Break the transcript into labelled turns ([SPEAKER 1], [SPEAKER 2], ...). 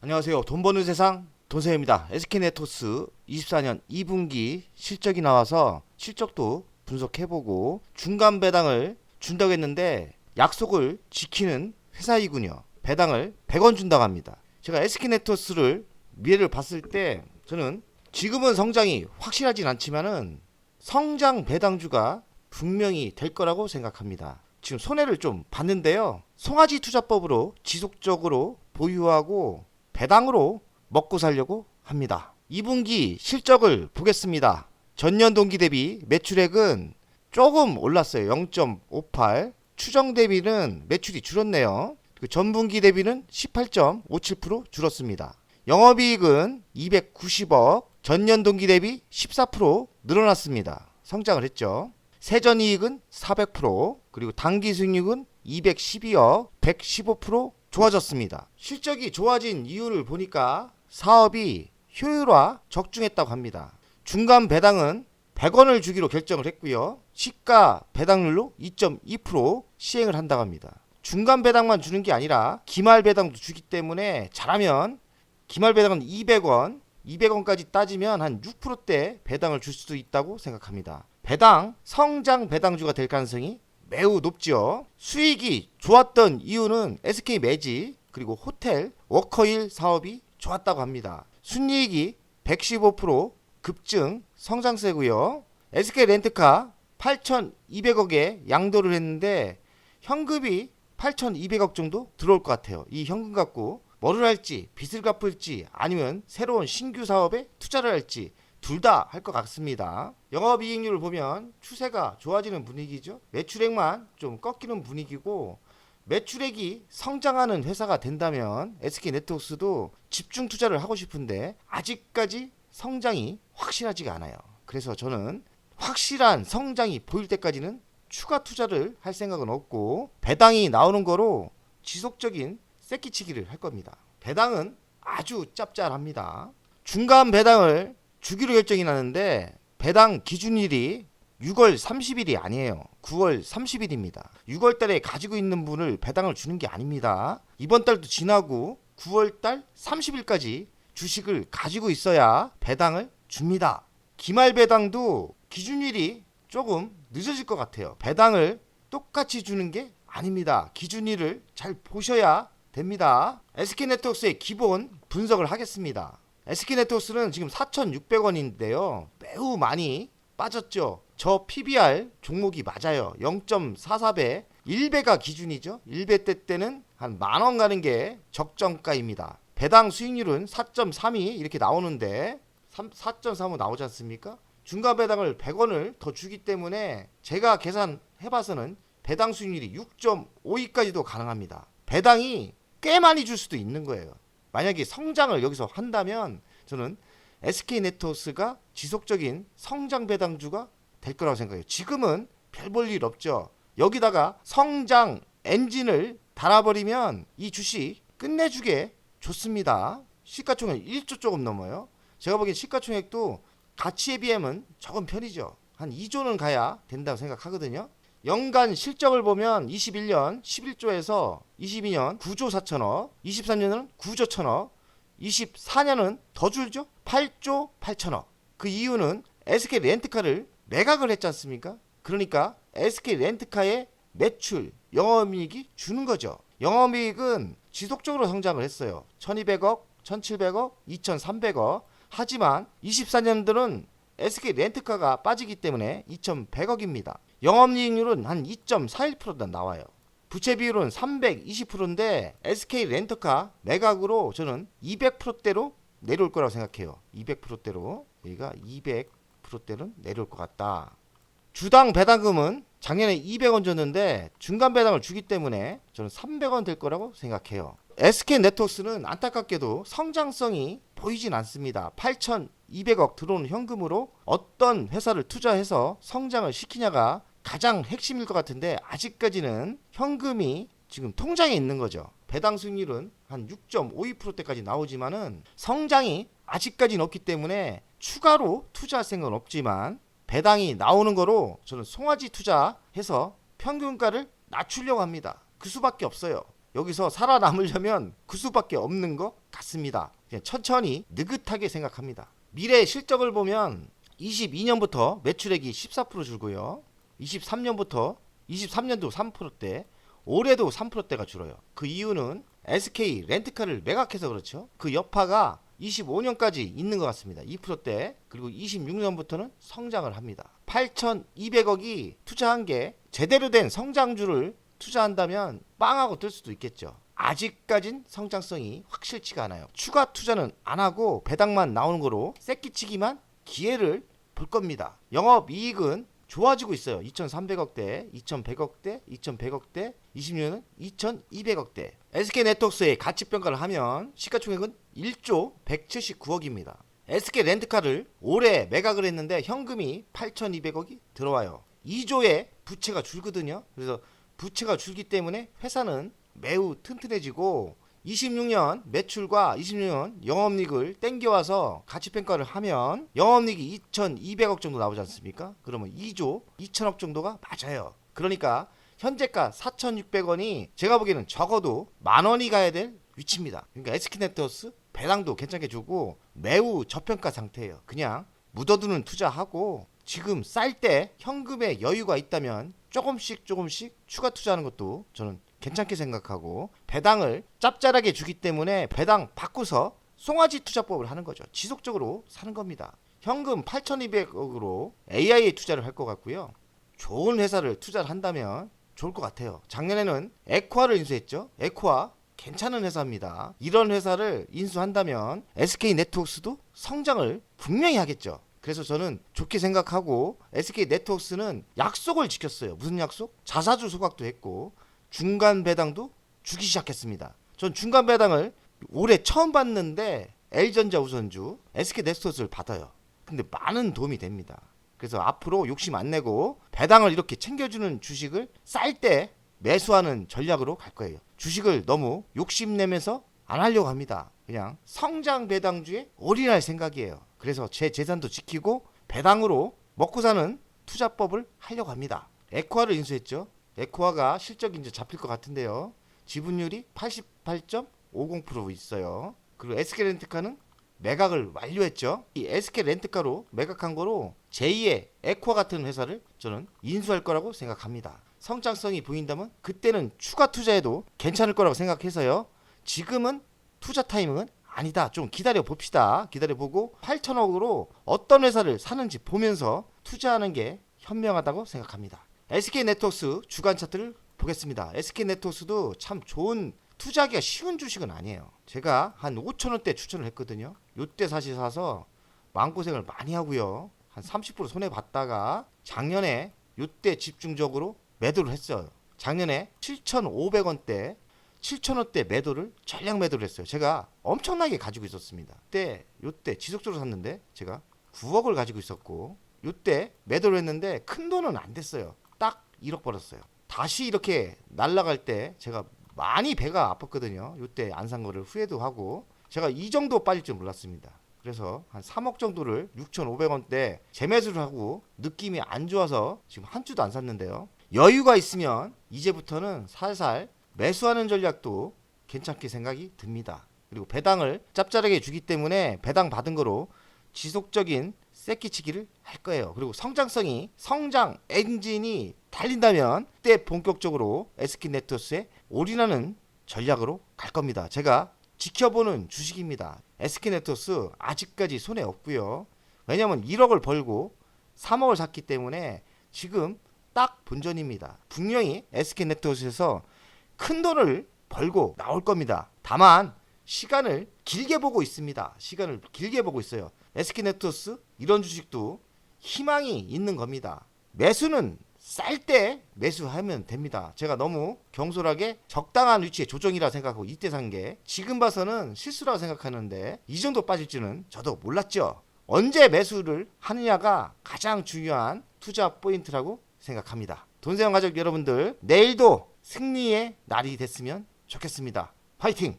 [SPEAKER 1] 안녕하세요. 돈 버는 세상 돈세입니다. SK네토스 24년 2분기 실적이 나와서 실적도 분석해보고 중간 배당을 준다고 했는데 약속을 지키는 회사이군요. 배당을 100원 준다고 합니다. 제가 SK네토스를 미래를 봤을 때 저는 지금은 성장이 확실하진 않지만은 성장 배당주가 분명히 될 거라고 생각합니다. 지금 손해를 좀 봤는데요. 송아지 투자법으로 지속적으로 보유하고 배당으로 먹고 살려고 합니다. 2분기 실적을 보겠습니다. 전년 동기 대비 매출액은 조금 올랐어요. 0.58. 추정 대비는 매출이 줄었네요. 그리고 전분기 대비는 18.57% 줄었습니다. 영업이익은 290억, 전년 동기 대비 14% 늘어났습니다. 성장을 했죠. 세전이익은 400%, 그리고 당기 수익률은 212억, 115% 좋아졌습니다. 실적이 좋아진 이유를 보니까 사업이 효율화 적중했다고 합니다. 중간 배당은 100원을 주기로 결정을 했고요. 시가 배당률로 2.2% 시행을 한다고 합니다. 중간 배당만 주는 게 아니라 기말 배당도 주기 때문에 잘하면 기말 배당은 200원, 200원까지 따지면 한 6%대 배당을 줄 수도 있다고 생각합니다. 배당, 성장 배당주가 될 가능성이 매우 높지요. 수익이 좋았던 이유는 SK 매직 그리고 호텔 워커힐 사업이 좋았다고 합니다. 순이익이 115% 급증 성장세고요. SK 렌트카 8,200억에 양도를 했는데 현금이 8,200억 정도 들어올 것 같아요. 이 현금 갖고 뭐를 할지 빚을 갚을지 아니면 새로운 신규 사업에 투자를 할지 둘 다 할 것 같습니다. 영업이익률을 보면 추세가 좋아지는 분위기죠. 매출액만 좀 꺾이는 분위기고 매출액이 성장하는 회사가 된다면 SK 네트워크스도 집중 투자를 하고 싶은데 아직까지 성장이 확실하지가 않아요. 그래서 저는 확실한 성장이 보일 때까지는 추가 투자를 할 생각은 없고 배당이 나오는 거로 지속적인 새끼치기를 할 겁니다. 배당은 아주 짭짤합니다. 중간 배당을 주기로 결정이 나는데 배당 기준일이 6월 30일이 아니에요. 9월 30일입니다. 6월 달에 가지고 있는 분을 배당을 주는 게 아닙니다. 이번 달도 지나고 9월 달 30일까지 주식을 가지고 있어야 배당을 줍니다. 기말 배당도 기준일이 조금 늦어질 것 같아요. 배당을 똑같이 주는 게 아닙니다. 기준일을 잘 보셔야 됩니다. SK네트워크의 기본 분석을 하겠습니다. SK네트워크는 지금 4,600원인데요. 매우 많이 빠졌죠. 저 PBR 종목이 맞아요. 0.44배, 1배가 기준이죠. 1배 때 때는 한 만 원 가는 게 적정가입니다. 배당 수익률은 4.32 이렇게 나오는데 4.35 나오지 않습니까? 중간 배당을 100원을 더 주기 때문에 제가 계산해 봐서는 배당 수익률이 6.52까지도 가능합니다. 배당이 꽤 많이 줄 수도 있는 거예요. 만약에 성장을 여기서 한다면 저는 SK 네트워크가 지속적인 성장 배당주가 될 거라고 생각해요. 지금은 별 볼 일 없죠. 여기다가 성장 엔진을 달아버리면 이 주식 끝내주게 좋습니다. 시가총액 1조 조금 넘어요. 제가 보기엔 시가총액도 가치에 비하면 적은 편이죠. 한 2조는 가야 된다고 생각하거든요. 연간 실적을 보면 21년 11조에서 22년 9조 4천억, 23년은 9조 1천억, 24년은 더 줄죠? 8조 8천억. 그 이유는 SK 렌트카를 매각을 했지 않습니까? 그러니까 SK 렌트카의 매출, 영업이익이 주는 거죠. 영업이익은 지속적으로 성장을 했어요. 1200억, 1700억, 2300억. 하지만 24년도는 SK 렌트카가 빠지기 때문에 2100억입니다. 영업이익률은 한 2.41%다 나와요. 부채 비율은 320%인데 SK 렌터카 매각으로 저는 200%대로 내려올 거라고 생각해요. 200%대로 여기가 200%대로 내려올 것 같다. 주당 배당금은 작년에 200원 줬는데 중간 배당을 주기 때문에 저는 300원 될 거라고 생각해요. SK 네트워크는 안타깝게도 성장성이 보이진 않습니다. 8,200억 들어오는 현금으로 어떤 회사를 투자해서 성장을 시키냐가 가장 핵심일 것 같은데 아직까지는 현금이 지금 통장에 있는 거죠. 배당 수익률은 한 6.52%대까지 나오지만은 성장이 아직까지는 없기 때문에 추가로 투자할 생각은 없지만 배당이 나오는 거로 저는 송아지 투자해서 평균가를 낮추려고 합니다. 그 수밖에 없어요. 여기서 살아남으려면 그 수밖에 없는 것 같습니다. 그냥 천천히 느긋하게 생각합니다. 미래 실적을 보면 22년부터 매출액이 14% 줄고요. 23년부터 23년도 3%대, 올해도 3%대가 줄어요. 그 이유는 SK 렌트카를 매각해서 그렇죠. 그 여파가 25년까지 있는 것 같습니다. 2%대 그리고 26년부터는 성장을 합니다. 8,200억이 투자한 게 제대로 된 성장주를 투자한다면 빵하고 뜰 수도 있겠죠. 아직까진 성장성이 확실치가 않아요. 추가 투자는 안 하고 배당만 나오는 거로 새끼치기만 기회를 볼 겁니다. 영업 이익은 좋아지고 있어요. 2,300억대, 2,100억대, 2,100억대, 20년은 2,200억대. SK 네트워크의 가치 평가를 하면 시가총액은 1조 179억입니다. SK 렌트카를 올해 매각을 했는데 현금이 8,200억이 들어와요. 2조의 부채가 줄거든요. 그래서 부채가 줄기 때문에 회사는 매우 튼튼해지고 26년 매출과 26년 영업이익을 땡겨와서 가치평가를 하면 영업이익이 2,200억 정도 나오지 않습니까? 그러면 2조 2천억 정도가 맞아요. 그러니까 현재가 4,600원이 제가 보기에는 적어도 만 원이 가야 될 위치입니다. 그러니까 SK네트워스 배당도 괜찮게 주고 매우 저평가 상태예요. 그냥 묻어두는 투자하고 지금 쌀 때 현금에 여유가 있다면 조금씩 조금씩 추가 투자하는 것도 저는 괜찮게 생각하고 배당을 짭짤하게 주기 때문에 배당 바꾸서 송아지 투자법을 하는 거죠. 지속적으로 사는 겁니다. 현금 8,200억으로 AI에 투자를 할 것 같고요. 좋은 회사를 투자를 한다면 좋을 것 같아요. 작년에는 에코아를 인수했죠. 에코아 괜찮은 회사입니다. 이런 회사를 인수한다면 SK 네트워크스도 성장을 분명히 하겠죠. 그래서 저는 좋게 생각하고 SK 네트워크스는 약속을 지켰어요. 무슨 약속? 자사주 소각도 했고 중간 배당도 주기 시작했습니다. 전 중간 배당을 올해 처음 받는데 L전자 우선주 SK 네트워크스를 받아요. 근데 많은 도움이 됩니다. 그래서 앞으로 욕심 안 내고 배당을 이렇게 챙겨주는 주식을 쌀 때 매수하는 전략으로 갈 거예요. 주식을 너무 욕심내면서 안 하려고 합니다. 그냥 성장 배당주에 올인할 생각이에요. 그래서 제 재산도 지키고 배당으로 먹고 사는 투자법을 하려고 합니다. 에코아를 인수했죠. 에코아가 실적이 이제 잡힐 것 같은데요. 지분율이 88.50% 있어요. 그리고 SK 렌트카는 매각을 완료했죠. 이 SK 렌트카로 매각한 거로 제2의 에코아 같은 회사를 저는 인수할 거라고 생각합니다. 성장성이 보인다면 그때는 추가 투자해도 괜찮을 거라고 생각해서요. 지금은 투자 타이밍은 아니다. 좀 기다려 봅시다. 기다려 보고 8천억으로 어떤 회사를 사는지 보면서 투자하는 게 현명하다고 생각합니다. SK 네트워크스 주간 차트를 보겠습니다. SK 네트워크스도 참 좋은 투자하기가 쉬운 주식은 아니에요. 제가 한 5천 원대 추천을 했거든요. 요때 사실 사서 마음고생을 많이 하고요. 한 30% 손해 봤다가 작년에 요때 집중적으로 매도를 했어요. 작년에 7,500원대 7,000원대 매도를 전량 매도를 했어요. 제가 엄청나게 가지고 있었습니다. 그때 요때 지속적으로 샀는데 제가 9억을 가지고 있었고 요때 매도를 했는데 큰 돈은 안 됐어요. 딱 1억 벌었어요. 다시 이렇게 날라갈 때 제가 많이 배가 아팠거든요. 요때 안 산 거를 후회도 하고 제가 이 정도 빠질 줄 몰랐습니다. 그래서 한 3억 정도를 6,500원대 재매수를 하고 느낌이 안 좋아서 지금 한 주도 안 샀는데요. 여유가 있으면 이제부터는 살살 매수하는 전략도 괜찮게 생각이 듭니다. 그리고 배당을 짭짤하게 주기 때문에 배당 받은 거로 지속적인 새끼치기를 할 거예요. 그리고 성장성이 성장 엔진이 달린다면 그때 본격적으로 SK 네트워스에 올인하는 전략으로 갈 겁니다. 제가 지켜보는 주식입니다. SK 네트워스 아직까지 손해 없고요. 왜냐하면 1억을 벌고 3억을 샀기 때문에 지금 딱 본전입니다. 분명히 SK 네트워스에서 큰 돈을 벌고 나올 겁니다. 다만 시간을 길게 보고 있습니다. 시간을 길게 보고 있어요. 네트워스 이런 주식도 희망이 있는 겁니다. 매수는 쌀 때 매수하면 됩니다. 제가 너무 경솔하게 적당한 위치에 조정이라 생각하고 이때 산 게 지금 봐서는 실수라고 생각하는데 이 정도 빠질지는 저도 몰랐죠. 언제 매수를 하느냐가 가장 중요한 투자 포인트라고 생각합니다. 돈세영 가족 여러분들 내일도 승리의 날이 됐으면 좋겠습니다. 파이팅!